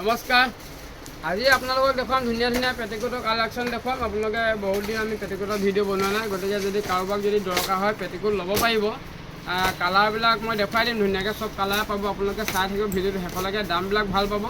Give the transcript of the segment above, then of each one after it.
নমস্কাৰ। আজি আপোনালোকক দেখুৱাম ধুনীয়া ধুনীয়া পেটিকোটৰ কালেকশ্যন দেখুৱাম। আপোনালোকে বহুত দিন আমি পেটিকোটৰ ভিডিঅ' বনোৱা নাই। গতিকে যদি কাৰোবাক যদি দৰকাৰ হয়, পেটিকোট ল'ব পাৰিব। কালাৰবিলাক মই দেখুৱাই দিম, ধুনীয়াকৈ চব কালাৰ পাব। আপোনালোকে চাই থাকিব ভিডিঅ'টো শেষলৈকে, দামবিলাক ভালো পাব।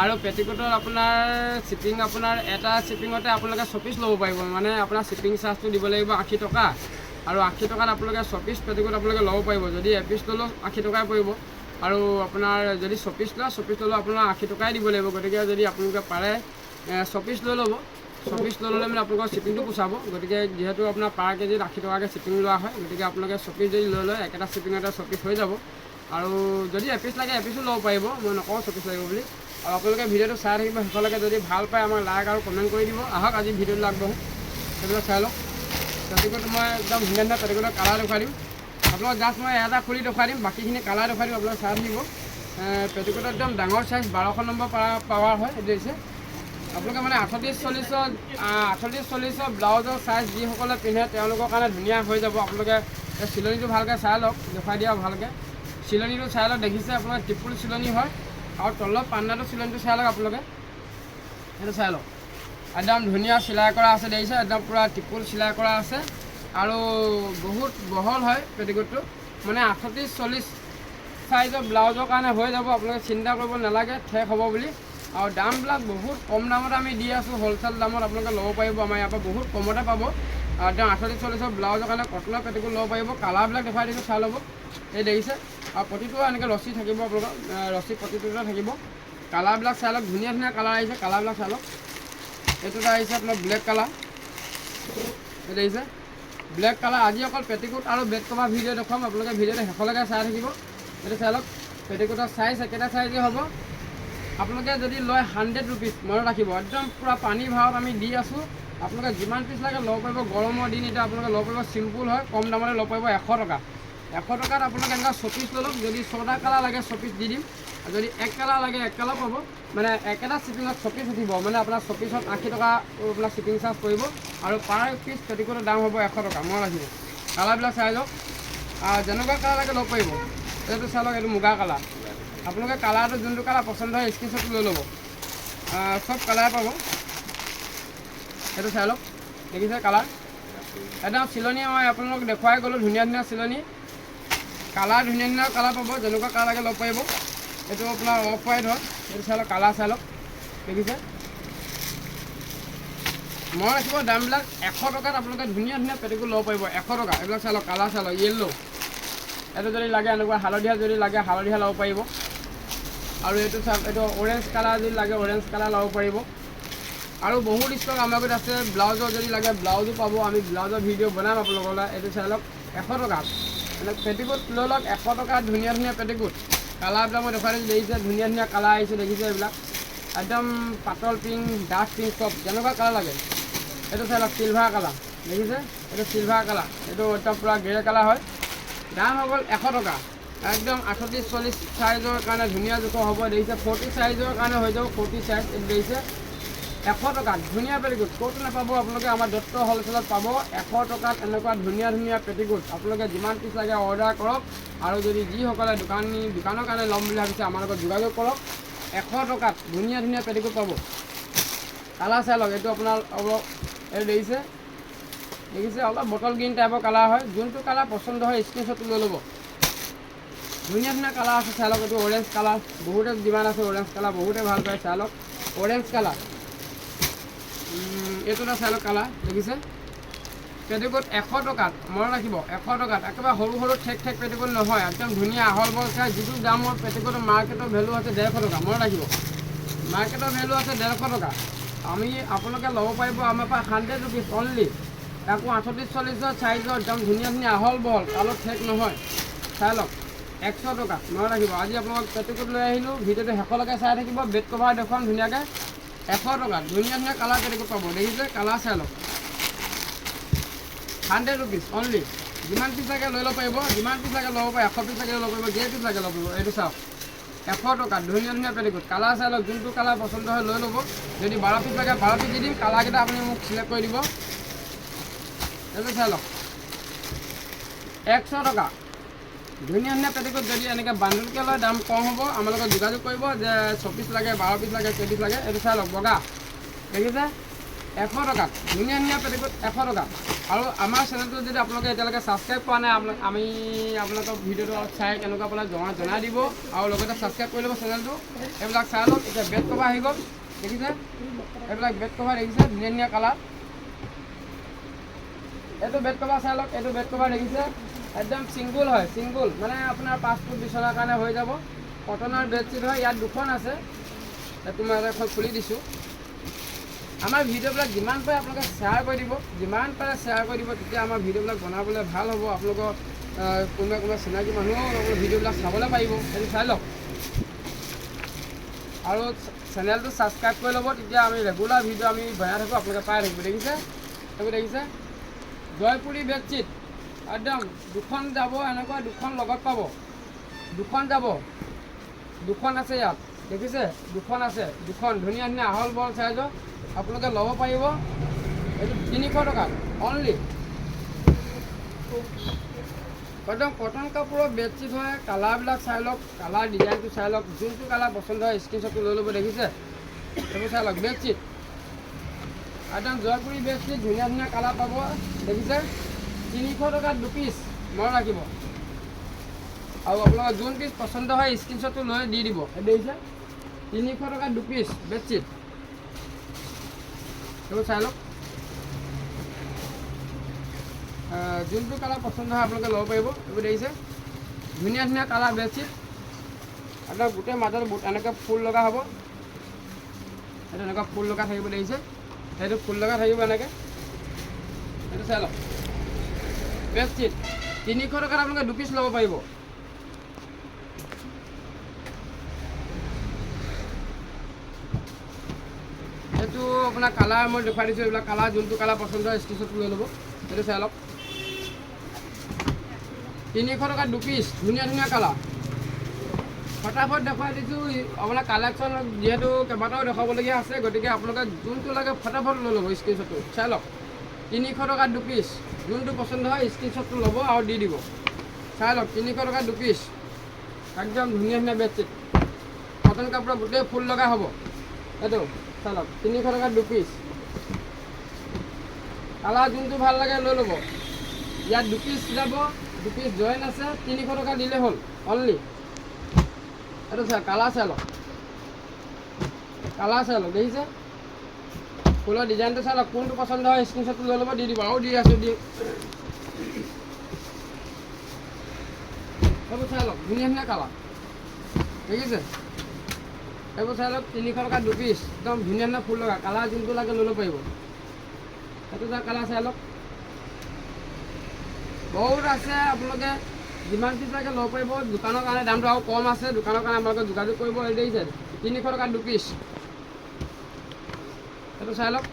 আৰু পেটিকোটৰ আপোনাৰ শ্বিপিং আপোনাৰ এটা শ্বিপিঙতে আপোনালোকে চপিচ ল'ব পাৰিব। মানে আপোনাৰ শ্বিপিং চাৰ্জটো দিব লাগিব আশী টকা। আৰু আশী টকাত আপোনালোকে চপিচ পেটিকোট আপোনালোকে ল'ব পাৰিব। যদি এপিচ ল'লেও আশী টকাই পৰিব। আৰু আপোনাৰ যদি চপিচ লয় চপিচ ল'লেও আপোনাৰ আশী টকাই দিব লাগিব। গতিকে যদি আপোনালোকে পাৰে চপিচ লৈ ল'ব। চপিচ লৈ ল'লে মানে আপোনালোকৰ শ্বিপিংটো পোচাব গতিকে যিহেতু আপোনাৰ পাৰ কেজিত আশী টকাকৈ শ্বিপিং লোৱা হয়, গতিকে আপোনালোকে চপিচ যদি লৈ লয়, একেটা শ্বিপিঙতে চপিচ হৈ যাব। আৰু যদি এপিচ লাগে, এপিচো ল'ব পাৰিব। মই নকওঁ চপিচ লাগিব বুলি। আৰু আপোনালোকে ভিডিঅ'টো চাই থাকিব। শেষলৈকে যদি ভালো পায় আমাক লাইক আৰু কমেণ্ট কৰি দিব। আহক, আজি ভিডিঅ'টো আগবঢ়োঁ। সেইবিলাক চাই লওক। পেটিকোট মই একদম ধুনীয়া ধুনীয়া পেটিকোটৰ কালাৰ দেখুৱাই দিম। আপোনাক জাষ্ট মই এটা খুলি দেখুৱাই দিম, বাকীখিনি কালাৰ দেখুৱাই দিম, আপোনালোকে চাই থাকিব। পেটিকোটৰ একদম ডাঙৰ চাইজ বাৰশ নম্বৰ পাৱাৰ হয়, এইটো হৈছে। আপোনালোকে মানে আঠত্ৰিছ চল্লিছৰ আঠত্ৰিছ চল্লিছৰ ব্লাউজৰ চাইজ যিসকলে পিন্ধে, তেওঁলোকৰ কাৰণে ধুনীয়া হৈ যাব। আপোনালোকে চিলনিটো ভালকৈ চাই লওক দেখুৱাই দিয়া ভালকৈ। চিলনিটো চাই লওক, দেখিছে আপোনালোকে ত্ৰিপুল চিলনি হয়, আৰু তলৰ পান্নাটো চিলনিটো চাই লওক আপোনালোকে। সেইটো চাই লওক। একদম ধুনীয়া চিলাই কৰা আছে, দেখিছে? একদম পূৰা ত্ৰিপুল চিলাই কৰা আছে। আৰু বহুত বহল হয় পেটিকোটটো। মানে আঠত্ৰিছ চল্লিছ চাইজৰ ব্লাউজৰ কাৰণে হৈ যাব, আপোনালোকে চিন্তা কৰিব নালাগে, ঠেক হ'ব বুলি। আৰু দামবিলাক বহুত কম দামত আমি দি আছোঁ, হ'লচেল দামত আপোনালোকে ল'ব পাৰিব, আমাৰ ইয়াৰ পৰা বহুত কমতে পাব। আৰু একদম আঠত্ৰিছ চল্লিছৰ ব্লাউজৰ কাৰণে কটনৰ পেটিকোট ল'ব পাৰিব, কালাৰবিলাক দেখুৱাই দিছোঁ, চাই ল'ব। এই দেখিছে, আৰু প্ৰতিটো এনেকৈ ৰছী থাকিব আপোনালোকৰ ৰছী প্ৰতিটোতে থাকিব। কালাৰবিলাক চাই লওক, ধুনীয়া ধুনীয়া কালাৰ আহিছে, কালাৰবিলাক চাই লওক। এটা আহিছে আপোনাৰ ব্লেক কালাৰ। এইটো আহিছে ব্লেক কালাৰ আজি অকল পেটিকোট আৰু বেড কভাৰ ভিডিঅ' দেখুৱাম। আপোনালোকে ভিডিঅ'টো শেষলৈকে চাই থাকিব। এইটো চাই লওক পেটিকোটৰ চাইজ একেটা চাইজে হ'ব। আপোনালোকে যদি লয় হাণ্ড্ৰেড ৰুপিজ মনত ৰাখিব, একদম পূৰা পানী ভাৰত আমি দি আছোঁ। আপোনালোকে যিমান পিছ লাগে ল'ব পাৰিব গৰমৰ দিন এতিয়া আপোনালোকে ল'ব পাৰিব চিম্পুল হয়, কম দামতে ল'ব পাৰিব এশ টকা। এশ টকাত আপোনালোকে এনেকুৱা চপিচ লৈ যদি ছটা কালাৰ লাগে চপিচ দি দিম। যদি এক কালাৰ লাগে, এক কালাৰ পাব। মানে একেটা শ্বিপিঙত চপিচ উঠিব। মানে আপোনাৰ চপিচত আশী টকা আপোনাৰ শ্বিপিং চাৰ্জ পৰিব। আৰু পাৰ পিচ পেটিকোটৰ দাম হ'ব এশ টকা। মনত ৰাখিব। কালাৰবিলাক চাই লওক। যেনেকুৱা কালাৰ লাগে ল'ব পাৰিব। এইটো চাই লওক, এইটো মুগা কালাৰ। আপোনালোকে কালাৰটো যোনটো কালাৰ পচন্দ হয় স্ক্ৰীনশ্বট লৈ ল'ব। চব কালাৰ পাব। সেইটো চাই লওক। দেখিছে কালাৰ? একদম চিলনি মই আপোনালোকক দেখুৱাই গ'লোঁ। ধুনীয়া ধুনীয়া চিলনি। কালাৰ ধুনীয়া ধুনীয়া কালাৰ পাব, যেনেকুৱা কালাৰ লাগে ল'ব পাৰিব। এইটো আপোনাৰ অফ হোৱাইট হয় এইটো চাই লওক, কালাৰ চাই লওক। দেখিছে? মই ৰাখিব দামবিলাক এশ টকাত আপোনালোকে ধুনীয়া ধুনীয়া পেটিকোট ল'ব পাৰিব, এশ টকা। এইবিলাক চাই লওক, কালাৰ চাই লওক য়েল্ল' এইটো যদি লাগে, এনেকুৱা হালধীয়া যদি লাগে, হালধীয়া ল'ব পাৰিব। আৰু এইটো চাওক এইটো অৰেঞ্জ কালাৰ যদি লাগে অৰেঞ্জ কালাৰ ল'ব পাৰিব। আৰু বহুত ষ্টক আমাৰ ঘৰত আছে, ব্লাউজৰ যদি লাগে, ব্লাউজো পাব। আমি ব্লাউজৰ ভিডিঅ' বনাম আপোনালোকলৈ এইটো চাই লওক, এশ মানে পেটিকোট লৈ লওক এশ টকাত ধুনীয়া ধুনীয়া পেটিকোট কালাৰবিলাক মই দেখুৱাই দিছোঁ দেখিছে, ধুনীয়া ধুনীয়া কালাৰ আহিছে, দেখিছে এইবিলাক। একদম পাতল পিংক ডাৰ্ক পিংক চব, যেনেকুৱা কালাৰ লাগে। এইটো চাই লওক চিলভাৰ কালাৰ। দেখিছে? এইটো চিলভাৰ কালাৰ। এইটো একদম পূৰা গ্ৰে কালাৰ হয়। দাম হৈ গ'ল এশ টকা। একদম আঠত্ৰিছ, চল্লিছ চাইজৰ কাৰণে ধুনীয়া জোখৰ হ'ব। দেখিছে ফৰ্টি চাইজৰ কাৰণে হৈ যাব ফৰ্টি চাইজ দেখিছে। এশ টকাত ধুনীয়া পেটিকোট। ক'তো নাপাব? আপোনালোকে আমাৰ দত্ত হ'লচেলত পাব এশ টকাত এনেকুৱা ধুনীয়া ধুনীয়া পেটিকোট। আপোনালোকে যিমান পিচ লাগে অৰ্ডাৰ কৰক। আৰু যদি যিসকলে দোকানী, দোকানৰ কাৰণে ল'ম বুলি ভাবিছে, আমাৰ লগত যোগাযোগ কৰক। এশ টকাত ধুনীয়া ধুনীয়া পেটিকোট পাব। কালাৰ চাই লওক। এইটো আপোনাৰ অলপ এইটো দেখিছে? দেখিছে? অলপ বটল গ্ৰীণ টাইপৰ কালাৰ হয়। যোনটো কালাৰ পচন্দ হয় স্ক্ৰীনশ্বটটো লৈ ল'ব। ধুনীয়া ধুনীয়া কালাৰ আছে। চাই লওক। এইটো অৰেঞ্জ কালাৰ। বহুতে ডিমাণ্ড আছে অৰেঞ্জ কালাৰ বহুতে ভালো পায়। চাই লওক। Orange colour. এইটো এটা চাই লওক কালাৰ দেখিছে? পেটিকোট এশ টকাত, মনত ৰাখিব, এশ টকাত, একেবাৰে সৰু সৰু ঠেক ঠেক পেটিকোট নহয়, একদম ধুনীয়া আহল বল যিটো দামৰ পেটিকোটৰ মাৰ্কেটৰ ভেলু আছে ডেৰশ টকা, মনত ৰাখিব। মাৰ্কেটৰ ভেলু আছে ডেৰশ টকা। আমি আপোনালোকে ল'ব পাৰিব আমাৰ পৰা হাণ্ড্ৰেড ৰুপিজ অনলি তাকো আঠত্ৰিছ চল্লিছৰ চাইজৰ একদম ধুনীয়া ধুনীয়া আহল বহল কালত ঠেক নহয়। চাই লওক একশ টকা, মনত ৰাখিব। আজি আপোনালোক পেটিকোট লৈ আহিলোঁ, ভিডিঅ'টো শেষলৈকে চাই থাকিব বেড কভাৰ দেখুৱাম ধুনীয়াকৈ। এশ টকা ধুনীয়া ধুনীয়া কালাৰ পেটিকোট পাব? দেখিছে কালাৰ চাই লওক হাণ্ড্ৰেড ৰুপিজ অনলি যিমান পিচ লাগে লৈ ল'ব পাৰিব, যিমান পিচ লাগে ল'ব পাৰিব এশ পিচ লাগে ল'ব পাৰিব যেই পিচ ল'ব পাৰিব, এইটো চাওক। এশ টকা ধুনীয়া ধুনীয়া পেটিকোট। কালাৰ চাই লওক যোনটো কালাৰ পচন্দ হয় লৈ ল'ব। যদি বাৰ পিচ লাগে বাৰ পিচ দি দিম কালাৰকেইটা আপুনি মোক চিলেক্ট কৰি দিব। এইটো চাই লওক। একশ টকা। ধুনীয়া ধুনীয়া পেটিকোট যদি এনেকৈ বান্দুলকৈ লয়, দাম কম হ'ব। আমাৰ যোগাযোগ কৰিব যে ছপিচ লাগে, বাৰ পিচ লাগে কেইপিচ লাগে, এইটো চাই লওক, বগা। দেখিছে? এশ টকাত। ধুনীয়া ধুনীয়া পেটিকোট এশ টকা আৰু আমাৰ চেনেলটো যদি আপোনালোকে এতিয়ালৈকে ছাবস্ক্ৰাইব কৰা নাই আপোনাক আমি আপোনালোকক ভিডিঅ'টো চাই কেনেকুৱা আপোনাক জনাই জনাই দিব। আৰু লগতে ছাবস্ক্ৰাইব কৰি ল'ব চেনেলটো। এইবিলাক চাই লওক, এতিয়া বেড কভাৰ আহি গ'ল। দেখিছে? এইবিলাক বেড কভাৰ দেখিছে? ধুনীয়া ধুনীয়া কালাৰ। এইটো বেড কভাৰ চাই লওক, এইটো বেড কভাৰ দেখিছে? একদম ছিংগুল হয় ছিংগুল মানে আপোনাৰ পাঁচ ফুট বিচনাৰ কাৰণে হৈ যাব। কটনৰ বেডশ্বীট হয়, ইয়াত দুখন আছে। মই এখন খুলি দিছোঁ। আমাৰ ভিডিঅ'বিলাক যিমান পাৰে আপোনালোকে শ্বেয়াৰ কৰি দিব। যিমান পাৰে শ্বেয়াৰ কৰি দিব, তেতিয়া আমাৰ ভিডিঅ'বিলাক বনাবলৈ ভালো হ'ব। আপোনালোকৰ কোনোবা কোনোবা চিনাকি মানুহেও আপোনালোকৰ ভিডিঅ'বিলাক চাবলৈ পাৰিব। সেইটো চাই লওক। আৰু চেনেলটো ছাবস্ক্ৰাইব কৰি ল'ব। তেতিয়া আমি ৰেগুলাৰ ভিডিঅ' আমি বনাই থাকোঁ। আপোনালোকে পাই থাকিব। দেখিছে? সেইবোৰ দেখিছে? জয়পুৰী বেডশ্বীট। একদম দুখন যাব এনেকুৱা দুখন লগত পাব। দুখন যাব। দুখন আছে ইয়াত দেখিছে? দুখন আছে দুখন। ধুনীয়া ধুনীয়া আহল বহল চাইজৰ আপোনালোকে ল'ব পাৰিব। এইটো তিনিশ টকাত অনলি একদম কটন কাপোৰৰ বেডশ্বীট হয় কালাৰবিলাক চাই লওক কালাৰ ডিজাইনটো চাই লওক যোনটো কালাৰ পচন্দ হয় স্ক্ৰীনশ্বটটো লৈ ল'ব দেখিছে? সেইবোৰ চাই লওক বেডশ্বীট একদম জয়পুৰী বেডশ্বীট ধুনীয়া ধুনীয়া কালাৰ পাব দেখিছে? তিনিশ টকাত দুপিচ। মনত ৰাখিব। আৰু আপোনালোকৰ যোন পিচ পচন্দ হয় স্ক্ৰীনশ্বটটো লৈ দি দিব। এই দেখিছে তিনিশ টকাত দুপিচ বেডশ্বীট। সেইবোৰ চাই লওক। যোনটো কালাৰ পচন্দ হয় আপোনালোকে ল'ব পাৰিব। এইবোৰ দেখিছে। ধুনীয়া ধুনীয়া কালাৰ বেডশ্বীট। একদম গোটেই মাজত এনেকৈ ফুল লগা হ'ব। সেইটো এনেকুৱা ফুল লগা থাকিব দেখিছে। সেইটো ফুল লগা থাকিব এনেকৈ। সেইটো চাই লওক। বেডশ্বীট তিনিশ টকাত আপোনালোকে দুপিচ ল'ব পাৰিব। এইটো আপোনাৰ কালাৰ মই দেখুৱাই দিছোঁ, এইবিলাক কালাৰ যোনটো কালাৰ পচন্দ হয় স্ক্ৰীনশ্বট লৈ ল'ব। সেইটো চাই লওক। তিনিশ টকাত দুপিচ, ধুনীয়া ধুনীয়া কালাৰ ফটাফট দেখুৱাই দিছোঁ আপোনাৰ কালেকশ্যন যিহেতু কেইবাটাও দেখুৱাবলগীয়া আছে, গতিকে আপোনালোকে যোনটো লাগে ফটাফট লৈ ল'ব স্ক্ৰীনশ্বটটো চাই লওক। তিনিশ টকাত দুপিচ। যোনটো পচন্দ হয় স্ক্ৰীনশ্বটটো ল'ব আৰু দি দিব। চাই লওক তিনিশ টকাত দুপিচ। একদম ধুনীয়া ধুনীয়া বেডশ্বীট কটন কাপোৰৰ গোটেই ফুল লগা হ'ব। এইটো, চাই লওক তিনিশ টকাত দুপিচ। কালাৰ যোনটো ভালো লাগে, লৈ ল'ব। ইয়াত দুপিচ যাব, দুপিচ জইন আছে তিনিশ টকা দিলে হ'ল অনলি এইটো চাই কালাৰ চাই লওক। কালাৰ চাই লওক, দেখিছে? ফুলৰ ডিজাইনটো চাই লওক, কোনটো পচন্দ হয় স্ক্ৰীনশ্বটটো লৈ ল'ব, দি দিব, আৰু দি আছোঁ, দি। সেইবোৰ চাই লওক, ধুনীয়া ধুনীয়া কালাৰ দেখিছে এইবোৰ চাই লওক, তিনিশ টকা দুপিচ একদম ধুনীয়া ধুনীয়া ফুল লগা কালাৰ যোনটো লাগে লৈ ল'ব পাৰিব। সেইটো এটা কালাৰ চাই লওক। বহুত আছে, আপোনালোকে যিমান পিচ লাগে ল'ব পাৰিব। দোকানৰ কাৰণে দামটো আৰু কম আছে, দোকানৰ কাৰণে আপোনালোকে যোগাযোগ কৰিব দেখিছে তিনিশ টকা দুপিচ চাই লওক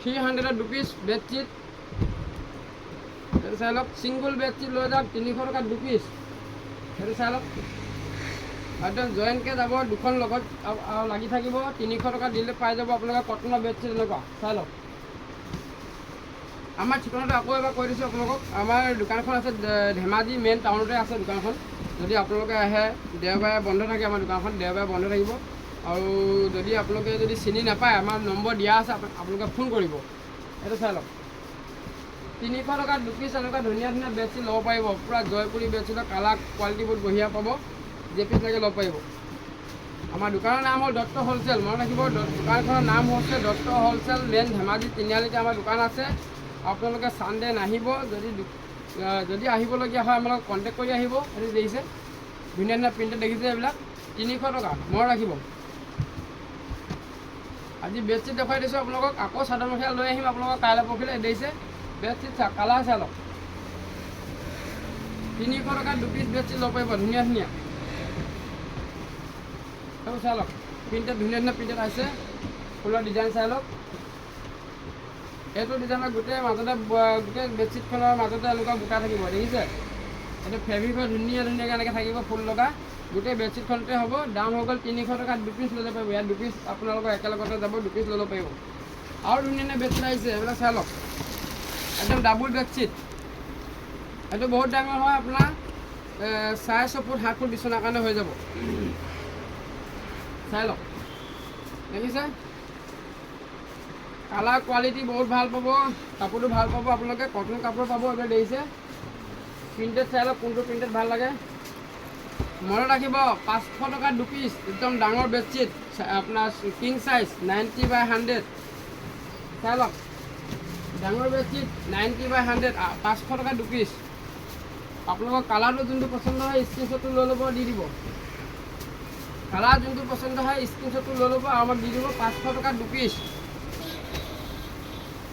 থ্ৰী হাণ্ড্ৰেডত দুপিচ বেডশ্বীট সেইটো চাই লওক ছিংগুল বেডশ্বীট লৈ যাওক তিনিশ টকাত দুপিচ। সেইটো চাই লওক একদম জইণ্টকৈ যাব, দুখন লগত আৰু- আৰু লাগি থাকিব, তিনিশ টকা দিলে পাই যাব আপোনালোকে কটনৰ বেডশ্বীট এনেকুৱা চাই লওক আমাৰ ঠিকনাটো আকৌ এবাৰ কৈ দিছোঁ আপোনালোকক, আমাৰ দোকানখন আছে ধেমাজি মেইন টাউনতে আছে দোকানখন। যদি আপোনালোকে আহে, দেওবাৰে বন্ধ থাকে আমাৰ দোকানখন, দেওবাৰে বন্ধ থাকিব। আৰু যদি আপোনালোকে যদি চিনি নাপায় আমাৰ নম্বৰ দিয়া আছে আপো- আপোনালোকে ফোন কৰিব। এইটো চাই লওক। তিনিশ টকাত দুপিচ এনেকুৱা ধুনীয়া ধুনীয়া বেডশ্বীট ল'ব পাৰিব। পূৰা জয়পুৰী বেডশ্বীটৰ কালাৰ কোৱালিটি বহুত বঢ়িয়া পাব। যে পিচ লাগে ল'ব পাৰিব। আমাৰ দোকানৰ নাম হ'ল দত্ত হ'লচেল। মনত ৰাখিব দোকানখনৰ নাম হৈছে দত্ত হ'লচেল মেইন ধেমাজি তিনিআলিতে আমাৰ দোকান আছে। আপোনালোকে চানডে নাহিব যদি যদি আহিবলগীয়া হয় আমাৰ কণ্টেক্ট কৰি আহিব। সেইটো দেখিছে। ধুনীয়া ধুনীয়া প্ৰিণ্টেড দেখিছে এইবিলাক। তিনিশ টকা। মনত ৰাখিব। আজি বেডশ্বীট দেখুৱাই দিছোঁ আপোনালোকক। আকৌ চাদৰ মেখেলা লৈ আহিম আপোনালোকক কাইলৈ পৰহিলৈ দেখিছে? বেডশ্বীট চা কালাৰ চাই লওক তিনিশ টকাত দুপিচ বেডশ্বীট ল'ব পাৰিব, ধুনীয়া ধুনীয়া। সেইবোৰ চাই লওক। প্ৰিণ্টেড ধুনীয়া ধুনীয়া প্ৰিণ্টেড আছে ফুলৰ ডিজাইন চাই লওক। এইটো ডিজাইনৰ গোটেই মাজতে গোটেই বেডশ্বীটখনৰ মাজতে এনেকুৱা বুটা থাকিব, দেখিছে? এইটো ফেব্ৰিকৰ ধুনীয়া, ধুনীয়াকৈ এনেকৈ থাকিব, ফুল লগা। গোটেই বেডশ্বীটখনতে হ'ব, দাম হৈ গ'ল তিনিশ টকাত দুপিচ ল'ব পাৰিব। ইয়াত দুপিচ আপোনালোকৰ একেলগতে যাব দুপিচ ল'ব পাৰিব। আৰু ধুনীয়া ধুনীয়া বেডশ্বীট আহিছে, এইবিলাক চাই লওক। একদম ডাবুল বেডশ্বীট এইটো বহুত ডাঙৰ হয়, আপোনাৰ চাৰে ছয় ফুট, সাত ফুট বিচনাৰ কাৰণে হৈ যাব। চাই লওক। দেখিছে? কালাৰ কোৱালিটি বহুত ভালো পাব, কাপোৰটো ভালো পাব, আপোনালোকে কটন কাপোৰ পাব, এইবিলাক দেখিছে। প্ৰিণ্টেড চাই লওক, কোনটো প্ৰিণ্টেড ভালো লাগে। মনত ৰাখিব পাঁচশো টকা দুপিচ একদম ডাঙৰ বেডশ্বীট আপোনাৰ king size ninety by hundred চাই লওক, ডাঙৰ বেডশ্বীট নাইণ্টি বাই হাণ্ড্ৰেড পাঁচশো টকা দুপিচ আপোনালোকৰ কালাৰটো যোনটো পচন্দ হয় স্ক্ৰীনশ্বটটো লৈ ল'ব, দি দিব। কালাৰ যোনটো পচন্দ হয় স্ক্ৰীনশ্বটটো লৈ ল'ব আমাক দি দিব পাঁচশো টকা দুপিচ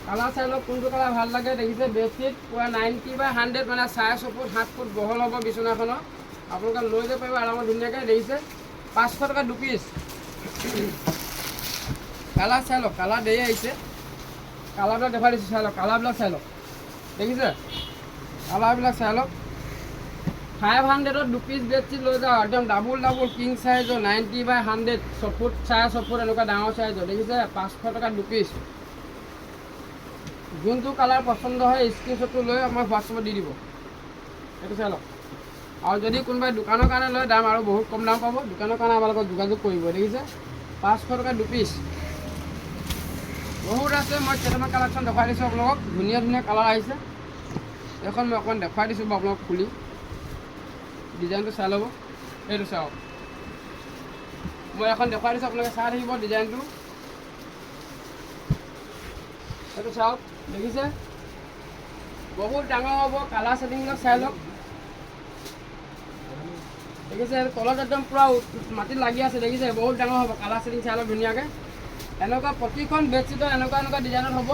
কালাৰ চাই লওক, কোনটো কালাৰ ভালো লাগে, দেখিছে বেডশ্বীট পূৰা নাইণ্টি বাই হাণ্ড্ৰেড মানে চাৰে ফুট, সাত ফুট বহল হ'ব বিচনাখনৰ আপোনালোকে লৈ যাব পাৰিব আৰামত ধুনীয়াকৈ দেখিছে। পাঁচশো টকা দুপিচ। কালাৰ চাই লওক, কালাৰ দেৰি আহিছে। কালাৰবিলাক দেখাই দিছোঁ, চাই লওক কালাৰবিলাক চাই লওক। দেখিছে? কালাৰবিলাক চাই লওক। ফাইভ হাণ্ড্ৰেডত দুপিচ বেডশ্বীট লৈ যাওঁ, একদম ডাবুল ডাবুল কিং চাইজৰ নাইণ্টি বাই হাণ্ড্ৰেড ছফুট চাৰে ছফুট এনেকুৱা ডাঙৰ চাইজৰ দেখিছে? পাঁচশো টকা দুপিচ। যোনটো কালাৰ পচন্দ হয় স্ক্ৰীনশ্বটটো লৈ আমাক হোৱাটছএপত দি দিব। সেইটো চাই লওক। আৰু যদি কোনোবাই দোকানৰ কাৰণে লয় দাম আৰু বহুত কম দাম পাব। দোকানৰ কাৰণে আমাৰ লগত যোগাযোগ কৰিব দেখিছে? পাঁচশ টকা দুপিচ। বহুত আছে মই কেইটামান কালেকশ্যন দেখুৱাই দিছোঁ আপোনালোকক। ধুনীয়া ধুনীয়া কালাৰ আহিছে। এইখন মই অকণমান দেখুৱাই দিছোঁ বাৰু আপোনালোকক খুলি। ডিজাইনটো চাই ল'ব। এইটো চাওক। মই এখন দেখুৱাই দিছোঁ আপোনালোকে চাই থাকিব ডিজাইনটো এইটো চাওক দেখিছে? বহুত ডাঙৰ হ'ব কালাৰ ছেটিংবিলাক চাই লওক। দেখিছে, এইটো তলত একদম পূৰা মাটিত লাগি আছে, দেখিছে, বহুত ডাঙৰ হ'ব, কালাৰ ছেটিং চাই লওক ধুনীয়াকৈ। এনেকুৱা প্ৰতিখন বেডশ্বীটত এনেকুৱা এনেকুৱা ডিজাইনত হ'ব,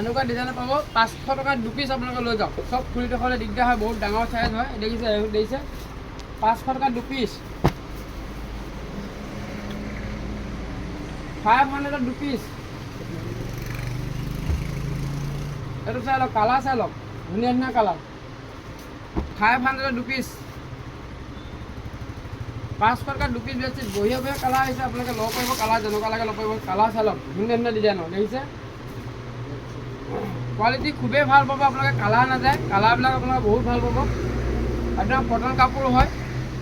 এনেকুৱা ডিজাইনত পাব, পাঁচশো টকা দুপিচ আপোনালোকে লৈ যাওক। চব খুলি দেখুৱালে দিগদাৰ হয়, বহুত ডাঙৰ চাইজ হয়, দেখিছে দেখিছে। পাঁচশো টকা দুপিচ। ফাইভ হাণ্ড্ৰেডত দুপিচ। এইটো চাই লওক, কালাৰ চাই লওক, ধুনীয়া ধুনীয়া কালাৰ। ফাইভ হাণ্ড্ৰেডত দুপিচ। পাঁচশো টকা দুপিচ বেডশ্বীট বঢ়িয়া বঢ়িয়া কালাৰ আহিছে, আপোনালোকে ল'ব পাৰিব কালাৰ যেনেকুৱা লাগে ল'ব পাৰিব কালাৰ চাই লওক ধুনীয়া ধুনীয়া ডিজাইনৰ দেখিছে? কোৱালিটি খুবেই ভালো পাব, আপোনালোকে কালাৰ নাযায়, কালাৰবিলাক আপোনালোকে বহুত ভালো পাব। একদম কটন কাপোৰ হয়,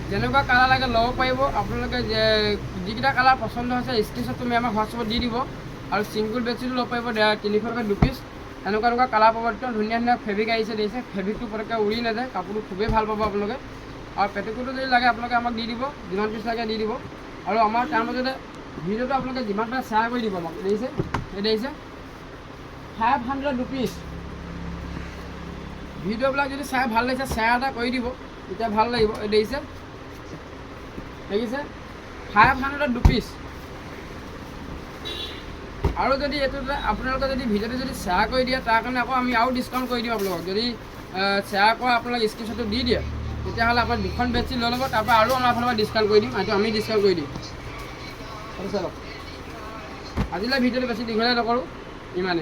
যেনেকুৱা কালাৰ লাগে ল'ব পাৰিব, আপোনালোকে যে- যিকেইটা কালাৰ পচন্দ হৈছে স্ক্ৰীনশ্বট তুমি আমাক হোৱাটছএপত দি দিব, আৰু ছিংগুল বেডশ্বীটো ল'ব পাৰিব তিনিশ টকা দুপিচ এনেকুৱা এনেকুৱা কালাৰ পাব, একদম ধুনীয়া ধুনীয়া ফেব্ৰিক আহিছে, দেখিছে? ফেব্ৰিকটো পটককৈ উৰি নাযায়, কাপোৰটো খুবেই ভালো পাব আপোনালোকে। আৰু পেটিকোটো যদি লাগে আপোনালোকে আমাক দি দিব যিমান পিচ লাগে দি দিব। আৰু আমাৰ তাৰ মাজতে ভিডিঅ'টো আপোনালোকে যিমান পাৰে শ্বেয়াৰ কৰি দিব আমাক। দেখিছে এই দেখিছে ফাইভ হাণ্ড্ৰেড ৰুপিজ ভিডিঅ'বিলাক যদি চাই ভালো লাগিছে শ্বেয়াৰ এটা কৰি দিব। তেতিয়া ভালো লাগিব। এই দেখিছে দেখিছে? ফাইভ হাণ্ড্ৰেড ৰুপিজ আৰু যদি এইটো আপোনালোকে যদি ভিডিঅ'টো যদি শ্বেয়াৰ কৰি দিয়ে, তাৰ কাৰণে আকৌ আমি আৰু ডিছকাউণ্ট কৰি দিম আপোনালোকক। যদি শ্বেয়াৰ কৰা আপোনালোকে স্ক্ৰীনশ্বটটো দি দিয়ে। তেতিয়াহ'লে আপোনাৰ দুখন বেডশ্বীট লৈ ল'ব, তাৰপৰা আৰু আমাৰ ফালৰ পৰা ডিছকাউণ্ট কৰি দিম এইটো আমি ডিছকাউণ্ট কৰি দিম। চাওক আজিলৈ ভিডিঅ'টো বেছি দীঘলীয়া নকৰোঁ, ইমানেই।